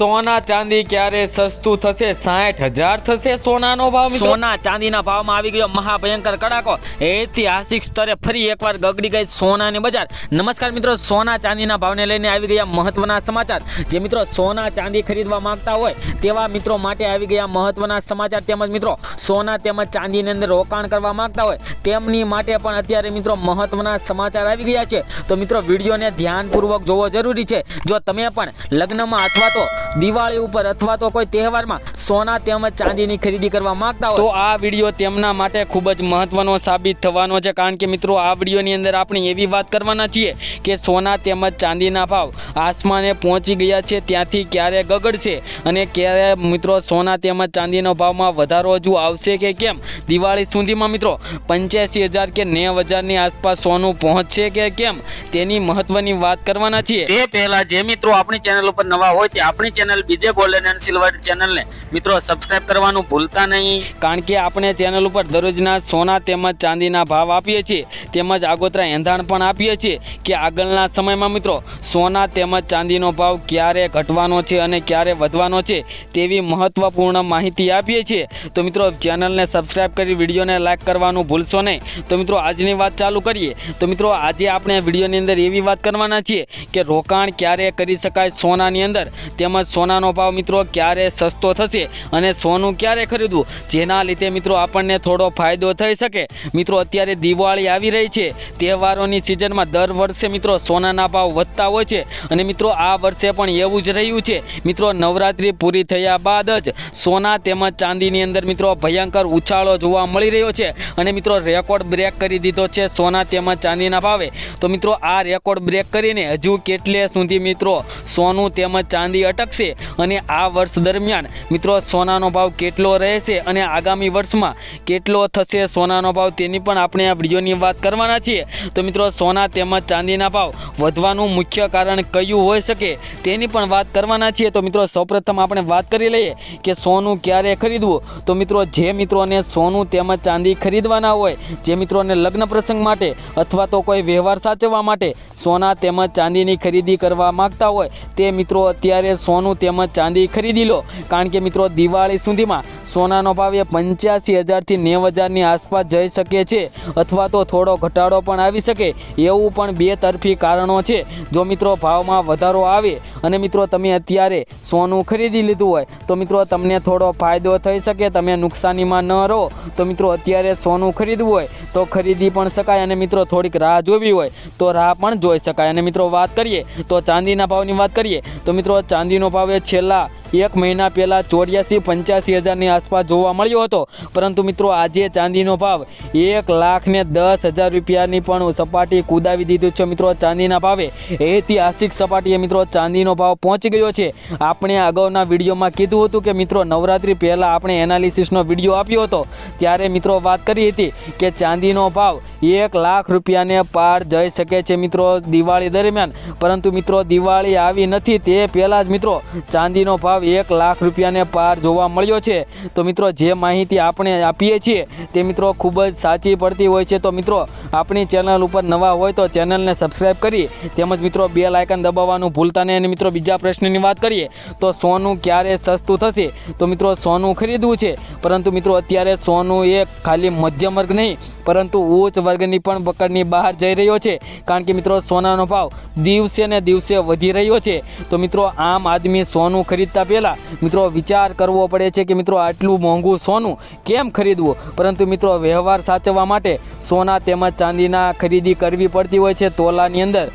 સોના ચાંદી ક્યારે સસ્તું થશે? સાઠ હજાર થશે સોનાનો ભાવ સોના ચાંદીના ભાવમાં આવી ગયો મહાભયંકર કડાકો. ઐતિહાસિક સ્તરે ફરી એકવાર ગગડી ગઈ સોનાની બજાર. નમસ્કાર મિત્રો, સોના ચાંદીના ભાવને લઈને આવી ગયા મહત્વના સમાચાર. જે મિત્રો સોના ચાંદી ખરીદવા માંગતા હોય, તેવા મિત્રો માટે આવી ગયા મહત્વના સમાચાર. તેમજ મિત્રો, સોના તેમજ ચાંદીની અંદર રોકાણ કરવા માંગતા હોય, તેમની માટે પણ અત્યારે મિત્રો મહત્વના સમાચાર આવી ગયા છે. તો મિત્રો, વિડીયોને ધ્યાનપૂર્વક જોવો જરૂરી છે. જો તમે પણ લગ્નમાં અથવા તો દિવાળી ઉપર અથવા તો કોઈ તહેવારમાં સોના તેમજ ચાંદીની ખરીદી કરવા માંગતા હોય. તો આ વીડિયો તેમના માટે ખૂબ જ મહત્વનો સાબિત થવાનો છે. કારણ કે મિત્રો આ વિડીયોની અંદર આપણે એવી વાત કરવાના છીએ કે સોના તેમજ ચાંદીના ભાવ આસમાને પહોંચી ગયા છે. ત્યાંથી ક્યારે ગગડશે અને ક્યારે મિત્રો સોના તેમજ ચાંદીના ભાવમાં વધારો હજુ આવશે કે કેમ? દિવાળી સુધીમાં મિત્રો પંચ્યાસી હજાર કે નેવ હજારની આસપાસ સોનું પહોંચશે કે કેમ? તેની મહત્વની વાત કરવાના છીએ. તે પહેલાં જે મિત્રો આપણી ચેનલ ઉપર નવા હોય તે આપણી ચેનલ, બીજે ગોલ્ડન એન્ડ સિલ્વર ચેનલને મિત્રો સબસ્ક્રાઇબ કરવાનું ભૂલતા નહીં. કારણ કે આપણે ચેનલ ઉપર દરરોજના સોના તેમજ ચાંદીના ભાવ આપીએ છીએ, તેમજ આગોતરા એંધાણ પણ આપીએ છીએ કે આગળના સમયમાં મિત્રો સોના તેમજ ચાંદીનો ભાવ ક્યારે ઘટવાનો છે અને ક્યારે વધવાનો છે તેવી મહત્વપૂર્ણ માહિતી આપીએ છીએ. તો મિત્રો ચેનલને સબસ્ક્રાઇબ કરી, વિડીયોને લાઈક કરવાનું ભૂલશો નહીં. તો મિત્રો આજની વાત ચાલુ કરીએ. તો મિત્રો આજે આપણે વિડીયોની અંદર એવી વાત કરવાના છીએ કે રોકાણ ક્યારે કરી શકાય સોનાની અંદર, તેમજ સોનાનો ભાવ મિત્રો ક્યારે સસ્તો થશે અને સોનું ક્યારે ખરીદવું? જેના લીધે મિત્રો આપણને થોડો ફાયદો થઈ શકે. મિત્રો, અત્યારે દિવાળી આવી રહી છે. તહેવારોની સિઝનમાં દર વર્ષે મિત્રો સોનાના ભાવ વધતા હોય છે. અને મિત્રો, આ વર્ષે પણ એવું જ રહ્યું છે. મિત્રો, નવરાત્રિ પૂરી થયા બાદ જ સોના તેમજ ચાંદીની અંદર મિત્રો ભયંકર ઉછાળો જોવા મળી રહ્યો છે. અને મિત્રો, રેકોર્ડ બ્રેક કરી દીધો છે સોના તેમજ ચાંદીના ભાવે. તો મિત્રો, આ રેકોર્ડ બ્રેક કરીને હજુ કેટલે સુધી મિત્રો સોનું તેમજ ચાંદી અટકશે? અને આ વર્ષ દરમિયાન મિત્રો સોનાનો ભાવ કેટલો રહેશે અને આગામી વર્ષમાં કેટલો થશે સોનાનો ભાવ તેની પણ આપણે આ વિડીયોની વાત કરવાના છીએ. તો મિત્રો, સોના તેમજ ચાંદીના ભાવ વધવાનું મુખ્ય કારણ કયું હોઈ શકે તેની પણ વાત કરવાના છીએ. તો મિત્રો, સૌપ્રથમ આપણે વાત કરી લઈએ કે સોનું ક્યારે ખરીદવું? તો મિત્રો, જે મિત્રોને સોનું તેમજ ચાંદી ખરીદવાના હોય, જે મિત્રોને લગ્ન પ્રસંગ માટે અથવા તો કોઈ વ્યવહાર સાચવવા માટે સોના તેમજ ચાંદીની ખરીદી કરવા માંગતા હોય, તે મિત્રો અત્યારે સોનું તેમજ ચાંદી ખરીદી લો. કારણ કે મિત્રો દિવાળી સુધીમાં સોનાનો ભાવ પંચ્યાસી હજારથી નેવ હજારની આસપાસ જઈ શકે છે અથવા તો થોડો ઘટાડો પણ આવી શકે એવું પણ બે તરફી કારણો છે. જો મિત્રો ભાવમાં વધારો આવે અને મિત્રો તમે અત્યારે સોનું ખરીદી લીધું હોય, તો મિત્રો તમને થોડો ફાયદો થઈ શકે, તમે નુકસાનીમાં ન રહો. તો મિત્રો અત્યારે સોનું ખરીદવું હોય, તો ખરીદી પણ શકાય અને મિત્રો થોડીક રાહ જોવી હોય, તો રાહ પણ જોઈ શકાય. અને મિત્રો વાત કરીએ, તો ચાંદીના ભાવની વાત કરીએ, તો મિત્રો ચાંદીનો ભાવ એ છેલ્લા એક મહિના પહેલાં ચોર્યાસી, પંચ્યાસી હજારની આસપાસ જોવા મળ્યો હતો. પરંતુ મિત્રો, આજે ચાંદીનો ભાવ એક લાખ ને દસ હજાર રૂપિયાની પણ સપાટી કુદાવી દીધું છે મિત્રો ચાંદીના ભાવે. ઐતિહાસિક સપાટીએ મિત્રો ચાંદીનો ભાવ પહોંચી ગયો છે. આપણે અગાઉના વિડીયોમાં કીધું હતું કે મિત્રો, નવરાત્રિ પહેલાં આપણે એનાલિસિસનો વીડિયો આપ્યો હતો. ત્યારે મિત્રો વાત કરી હતી કે ચાંદીનો ભાવ એક લાખ રૂપિયાને પાર જઈ શકે છે મિત્રો દિવાળી દરમિયાન. પરંતુ મિત્રો, દિવાળી આવી નથી તે પહેલાં જ મિત્રો ચાંદીનો ભાવ એક લાખ રૂપિયાને પાર જોવા મળ્યો છે. તો મિત્રો, જે માહિતી આપણે આપીએ છીએ તે મિત્રો ખૂબ જ સાચી પડતી હોય છે. તો મિત્રો, આપણી ચેનલ ઉપર નવા હોય તો ચેનલને સબસ્ક્રાઈબ કરી, તેમજ મિત્રો બે લાયકન દબાવવાનું ભૂલતા નહીં. અને મિત્રો, બીજા પ્રશ્નની વાત કરીએ તો સોનું ક્યારે સસ્તું થશે? તો મિત્રો, સોનું ખરીદવું છે. પરંતુ મિત્રો, અત્યારે સોનું એ ખાલી મધ્યમ વર્ગ નહીં, પરંતુ ઉચ્ચ વર્ગની પણ પકડની બહાર જઈ રહ્યો છે. કારણ કે મિત્રો, સોનાનો ભાવ દિવસે ને દિવસે વધી રહ્યો છે. તો મિત્રો, આમ આદમી સોનું ખરીદતા પહેલાં મિત્રો વિચાર કરવો પડે છે કે મિત્રો આટલું મોંઘું સોનું કેમ ખરીદવું? પરંતુ મિત્રો વ્યવહાર સાચવવા માટે સોના તેમજ ચાંદીના ખરીદી કરવી પડતી હોય છે. તોલાની અંદર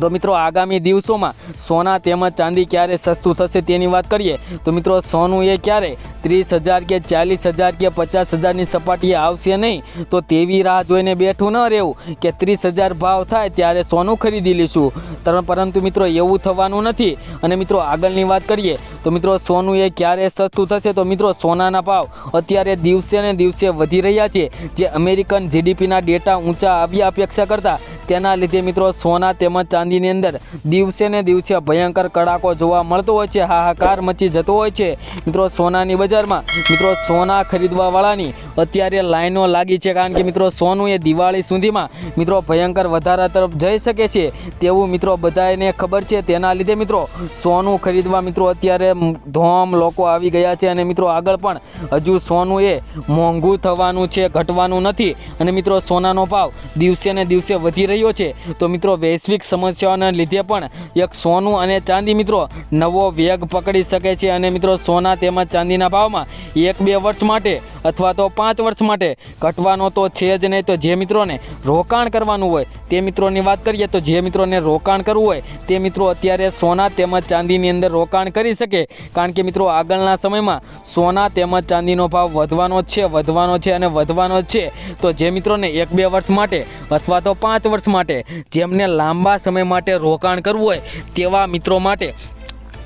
તો મિત્રો આગામી દિવસોમાં સોના તેમજ ચાંદી ક્યારે સસ્તું થશે તેની વાત કરીએ, તો મિત્રો સોનું એ ક્યારે ત્રીસ હજાર કે ચાલીસ હજાર કે પચાસ હજારની સપાટીએ આવશે નહીં, તો તેવી રાહ જોઈને બેઠું ન રહેવું કે ત્રીસ હજાર ભાવ થાય ત્યારે સોનું ખરીદી લઈશું. તરણ પરંતુ મિત્રો એવું થવાનું નથી. અને મિત્રો આગળની વાત કરીએ, તો મિત્રો સોનું એ ક્યારે સસ્તું થશે? તો મિત્રો સોનાના ભાવ અત્યારે દિવસે ને દિવસે વધી રહ્યા છે. જે અમેરિકન જીડીપીના ડેટા ઊંચા આવ્યા અપેક્ષા કરતાં તેના લીધે મિત્રો સોના તેમજ ચાંદીની અંદર દિવસે ને દિવસે ભયંકર કડાકો જોવા મળતો હોય છે, હાહાકાર મચી જતો હોય છે. મિત્રો સોનાની બજારમાં મિત્રો સોના ખરીદવાવાળાની અત્યારે લાઈનો લાગી છે કારણ કે મિત્રો સોનું એ દિવાળી સુધીમાં મિત્રો ભયંકર વધારા તરફ જઈ શકે છે. તેવું મિત્રો બધાને ખબર છે. તેના લીધે મિત્રો સોનું ખરીદવા મિત્રો અત્યારે ધોમ લોકો આવી ગયા છે અને મિત્રો આગળ પણ હજુ સોનું એ મોંઘું થવાનું છે, ઘટવાનું નથી અને મિત્રો સોનાનો ભાવ દિવસે ને દિવસે વધી રહ્યો છે. તો મિત્રો, વૈશ્વિક સમસ્યાઓને લીધે પણ એક સોનું અને ચાંદી મિત્રો નવો વેગ પકડી શકે છે અને મિત્રો, સોના તેમજ ચાંદીના ભાવમાં એક બે વર્ષ માટે અથવા તો પાંચ વર્ષ માટે ઘટવાનો તો છે જ નહીં. તો જે મિત્રોને રોકાણ કરવાનું હોય, તે મિત્રોની વાત કરીએ તો જે મિત્રોને રોકાણ કરવું હોય, તે મિત્રો અત્યારે સોના તેમજ ચાંદીની અંદર રોકાણ કરી શકે. કારણ કે મિત્રો, આગળના સમયમાં સોના તેમજ ચાંદીનો ભાવ વધવાનો છે વધવાનો છે અને વધવાનો છે. તો જે મિત્રોને એક બે વર્ષ માટે અથવા તો પાંચ વર્ષ માટે જેમને લાંબા સમય માટે રોકાણ કરવું હોય તેવા મિત્રો માટે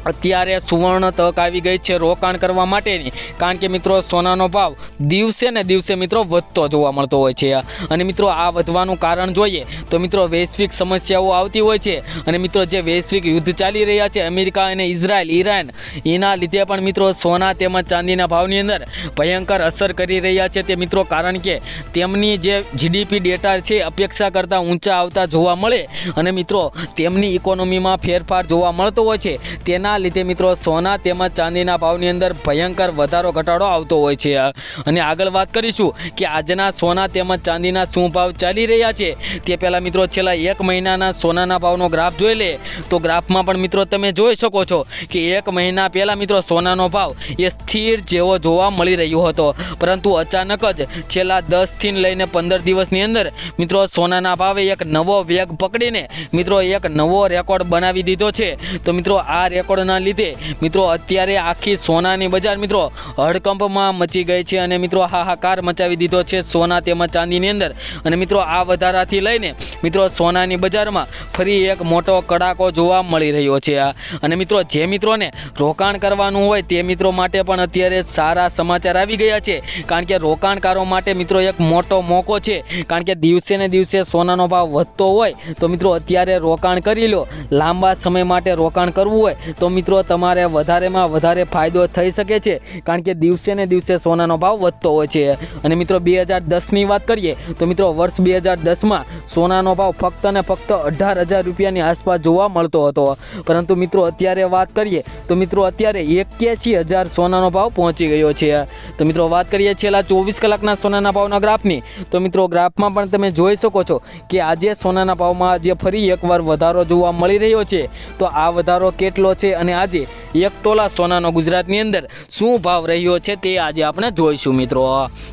અત્યારે સુવર્ણ તક આવી ગઈ છે રોકાણ કરવા માટેની. કારણ કે મિત્રો, સોનાનો ભાવ દિવસે ને દિવસે મિત્રો વધતો જોવા મળતો હોય છે. અને મિત્રો, આ વધવાનું કારણ જોઈએ તો મિત્રો, વૈશ્વિક સમસ્યાઓ આવતી હોય છે. અને મિત્રો, જે વૈશ્વિક યુદ્ધ ચાલી રહ્યા છે, અમેરિકા અને ઇઝરાયલ, ઈરાન, એના લીધે પણ મિત્રો સોના તેમજ ચાંદીના ભાવની અંદર ભયંકર અસર કરી રહ્યા છે તે મિત્રો, કારણ કે તેમની જે જીડીપી ડેટા છે, અપેક્ષા કરતાં ઊંચા આવતા જોવા મળે. અને મિત્રો, તેમની ઇકોનોમીમાં ફેરફાર જોવા મળતો હોય છે. તેના લીધે મિત્રો સોના તેમજ ચાંદીના ભાવની અંદર ભયંકર વધારો ઘટાડો આવતો હોય છે. અને આગળ વાત કરીશું કે આજના સોના તેમજ ચાંદીના શું ભાવ ચાલી રહ્યા છે. તે પહેલાં મિત્રો છેલ્લા એક મહિનાના સોનાના ભાવનો ગ્રાફ જોઈ લે. તો ગ્રાફમાં પણ મિત્રો તમે જોઈ શકો છો કે એક મહિના પહેલાં મિત્રો સોનાનો ભાવ એ સ્થિર જેવો જોવા મળી રહ્યો હતો. પરંતુ અચાનક જ છેલ્લા દસથી લઈને પંદર દિવસની અંદર મિત્રો સોનાના ભાવે એક નવો વેગ પકડીને મિત્રો એક નવો રેકોર્ડ બનાવી દીધો છે. તો મિત્રો આ રેકોર્ડના લીધે મિત્રો અત્યારે આખી સોનાની બજાર મિત્રો હડકંપમાં મચી ગઈ છે અને મિત્રો હાહાકાર મચાવી દીધો છે સોના તેમજ ચાંદીની અંદર. અને મિત્રો આ વધારાથી લઈને મિત્રો સોનાની બજારમાં ફરી એક મોટો કડાકો જોવા મળી રહ્યો છે. અને મિત્રો જે મિત્રોને રોકાણ કરવાનું હોય તે મિત્રો માટે પણ અત્યારે સારા સમાચાર આવી ગયા છે. કારણ કે રોકાણકારો માટે મિત્રો એક મોટો મોકો છે. કારણ કે દિવસે ને દિવસે સોનાનો ભાવ વધતો હોય તો મિત્રો અત્યારે રોકાણ કરી લો. લાંબા સમય માટે રોકાણ કરવું હોય તો મિત્રો, તમારે વધારેમાં વધારે ફાયદો થઈ શકે છે, કારણ કે દિવસે ને દિવસે સોનાનો ભાવ વધતો હોય છે. અને મિત્રો, બે હજાર દસની વાત કરીએ, તો મિત્રો, વર્ષ બે હજાર દસમાં સોનાનો ભાવ ફક્ત ને ફક્ત અઢાર હજાર રૂપિયાની આસપાસ જોવા મળતો હતો. પરંતુ મિત્રો, અત્યારે વાત કરીએ, તો મિત્રો, અત્યારે એક્યાસી હજાર સોનાનો ભાવ પહોંચી ગયો છે. તો મિત્રો, વાત કરીએ છેલ્લા ચોવીસ કલાકના સોનાના ભાવના ગ્રાફની, તો મિત્રો, ગ્રાફમાં પણ તમે જોઈ શકો છો કે આજે સોનાના ભાવમાં આજે ફરી એકવાર વધારો જોવા મળી રહ્યો છે. તો આ વધારો કેટલો છે અને આજે એક તોલા સોનાનો ગુજરાતની અંદર શું ભાવ રહ્યો છે તે આજે આપણે જોઈશું મિત્રો.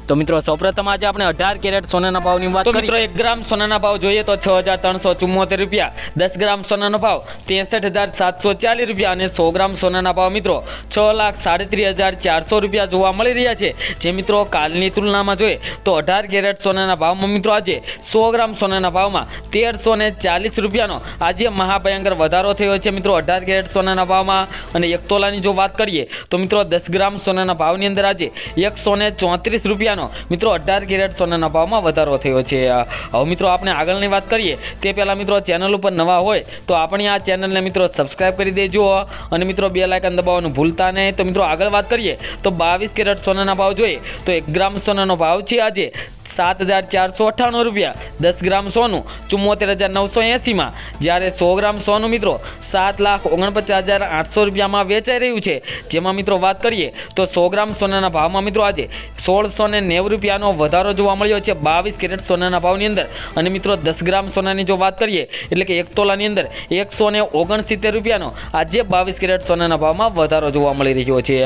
તો મિત્રો સૌપ્રથમ આજે આપણે અઢાર કેરેટ સોનાના ભાવની વાત મિત્રો એક ગ્રામ સોનાના ભાવ જોઈએ તો છ હજાર ત્રણસો ચુમ્મોતેર રૂપિયા દસ ગ્રામ સોનાનો ભાવ ત્રેસઠ હજાર સાતસો ચાલીસ રૂપિયા અને સો ગ્રામ સોનાના ભાવ મિત્રો છ લાખ સાડત્રીસ હજાર ચારસો રૂપિયા જોવા મળી રહ્યા છે. જે મિત્રો કાલની તુલનામાં જોઈએ તો અઢાર કેરેટ સોનાના ભાવમાં મિત્રો આજે સો ગ્રામ સોનાના ભાવમાં તેરસો ને ચાલીસ રૂપિયાનો આજે મહાભયંકર વધારો થયો છે. મિત્રો અઢાર કેરેટ સોનાના ભાવમાં અને એક તોલાની જો વાત કરીએ, તો મિત્રો દસ ગ્રામ સોનાના ભાવની અંદર આજે એકસો ને ચોત્રીસ રૂપિયાનો, મિત્રો અઢાર કેરેટ સોનાના ભાવમાં વધારો થયો છે. હવે મિત્રો આપણે આગળની વાત કરીએ, તે પહેલાં મિત્રો ચેનલ ઉપર નવા હોય, તો આપણી આ ચેનલને મિત્રો સબસ્ક્રાઈબ કરી દેજો. અને મિત્રો બે લાયકન દબાવવાનું ભૂલતા નહીં. તો મિત્રો આગળ વાત કરીએ, તો બાવીસ કેરેટ સોનાના ભાવ જોઈએ, તો એક ગ્રામ સોનાનો ભાવ છે આજે સાત હજાર ચારસો અઠ્ઠાણું રૂપિયા. દસ ગ્રામ સોનું ચુમ્મોતેર હજાર નવસો એંસીમાં, જ્યારે સો ગ્રામ સોનું મિત્રો સાત લાખ ઓગણપચાસ હજાર આઠસો રૂપિયામાં વેચાઈ રહ્યું છે. જેમાં મિત્રો વાત કરીએ તો સો ગ્રામ સોનાના ભાવમાં મિત્રો આજે સોળસો ને નેવું રૂપિયાનો વધારો જોવા મળ્યો છે. બાવીસ કેરેટ સોનાના ભાવની અંદર. અને મિત્રો દસ ગ્રામ સોનાની જો વાત કરીએ, એટલે કે એક તોલાની અંદર એકસો ને ઓગણસિત્તેર રૂપિયાનો આજે બાવીસ કેરેટ સોનાના ભાવમાં વધારો જોવા મળી રહ્યો છે.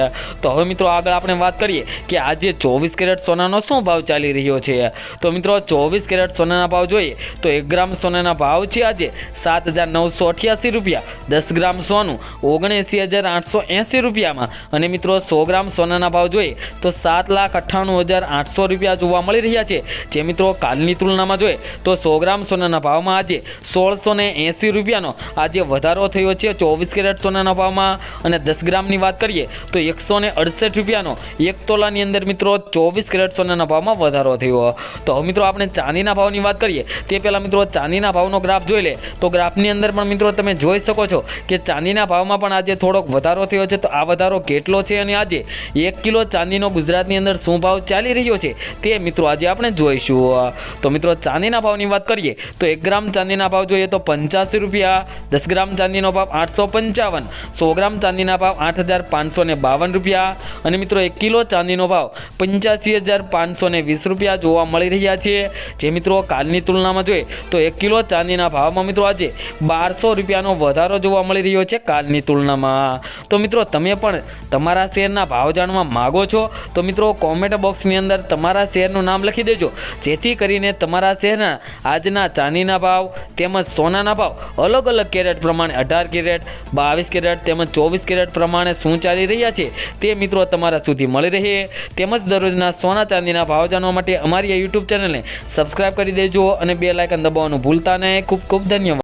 તો હવે મિત્રો આગળ આપણે વાત કરીએ કે આજે ચોવીસ કેરેટ સોનાનો શું ભાવ ચાલી રહ્યો છે? તો મિત્રો ચોવીસ કેરેટ સોનાના ભાવ જોઈએ તો એક ગ્રામ સોનાના ભાવ છે આજે સાત હજાર નવસો અઠ્યાસી રૂપિયા. દસ ગ્રામ સોનું ઓગણએંસી હજાર આઠસો એંસી રૂપિયામાં. અને મિત્રો સો ગ્રામ સોનાના ભાવ જોઈએ તો સાત લાખ અઠ્ઠાણું હજાર આઠસો રૂપિયા જોવા મળી રહ્યા છે. જે મિત્રો કાલની તુલનામાં જોઈએ તો સો ગ્રામ સોનાના ભાવમાં આજે સોળસો ને એંસી રૂપિયાનો આજે વધારો થયો છે. ચોવીસ કેરેટ સોનાના ભાવમાં અને દસ ગ્રામની વાત કરીએ તો એકસો ને અડસઠ રૂપિયાનો એક તોલાની અંદર મિત્રો ચોવીસ કેરેટ સોનાના ભાવમાં વધારો થયો. તો હવે મિત્રો આપણે ચાંદીના ભાવની વાત કરીએ. તે પહેલાં મિત્રો ચાંદીના ભાવનો ગ્રાફ જોઈ લે. તો ગ્રાફની અંદર પણ મિત્રો તમે જોઈ શકો છો કે ચાંદીના ભાવમાં પણ આજે થોડોક વધારો થયો છે. તો આ વધારો કેટલો છે અને આજે એક કિલો ચાંદીનો ગુજરાતની અંદર શું ભાવ ચાલી રહ્યો છે તે મિત્રો આજે આપણે જોઈશું. તો મિત્રો ચાંદીના ભાવની વાત કરીએ તો એક ગ્રામ ચાંદીના ભાવ જોઈએ તો પંચ્યાસી રૂપિયા, દસ ગ્રામ ચાંદીનો ભાવ આઠસો પંચાવન, સો ગ્રામ ચાંદીના ભાવ આઠ હજાર પાંચસો ને બાવન રૂપિયા અને મિત્રો એક કિલો ચાંદીનો ભાવ પંચ્યાસી હજાર પાંચસો ને વીસ રૂપિયા જોવા મળી રહ્યા છે. જે મિત્રો કાલની તુલનામાં જોઈએ તો એક કિલો ચાંદીના ભાવમાં મિત્રો આજે બારસો રૂપિયાનો વધારો જોવા મળી રહ્યો છે કાલની તુલનામાં. તો મિત્રો, તમે પણ તમારા શેરના ભાવ જાણવા માગો છો, તો મિત્રો કોમેન્ટ બોક્સની અંદર તમારા શેરનું નામ લખી દેજો. જેથી કરીને તમારા શહેરના આજના ચાંદીના ભાવ તેમજ સોનાના ભાવ અલગ અલગ કેરેટ પ્રમાણે અઢાર કેરેટ, બાવીસ કેરેટ તેમજ ચોવીસ કેરેટ પ્રમાણે શું ચાલી રહ્યા છે તે મિત્રો તમારા સુધી મળી રહે. તેમજ દરરોજના સોના ચાંદીના ભાવ જાણવા માટે અમારી આ યુટ્યુબ ચેનલને સબસ્ક્રાઈબ કરી દેજો અને બે લાઇકન દબાવવાનું ભૂલતા નહીં. ખૂબ ખૂબ ધન્યવાદ.